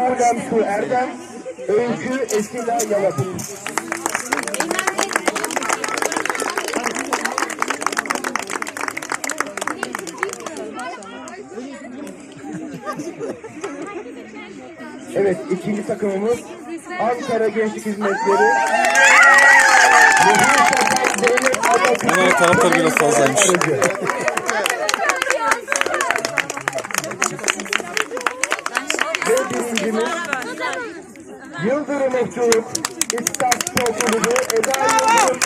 Pınar Gamsu Erdem, Öykü Esila Yalatın. Evet, ikinci takımımız Ankara Gençlik Hizmetleri. Ama taraftar biraz fazlaymış. Birincimiz Yıldırım Okçuluk İstat Spor Kulübü Eda Yıldırım.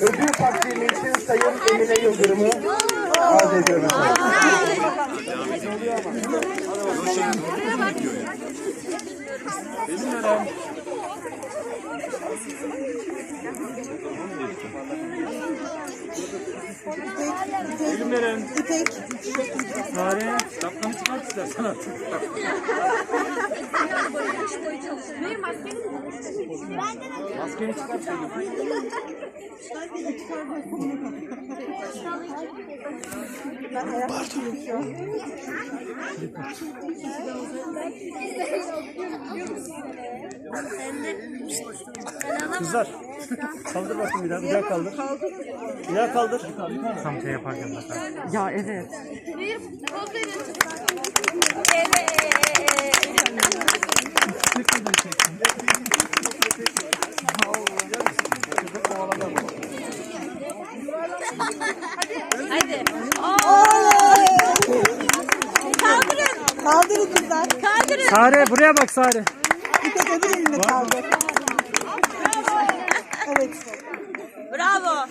Ödül takdimi için Sayın Emine Yıldırım'ı arz ediyorum efendim. Gülümlerim. İpek. Sare. Şapkanı çıkart istersen artık. Maskeni çıkart. Kızlar. Kaldır bakayım bir daha. Bir daha kaldır. Bir daha kaldır. Tam şey yaparken bak. Ya evet. Hadi. Hadi kızlar. Kaldırın. Sare buraya bak Sare. Bir tek öbür elinde kaldı. Evet. Bravo.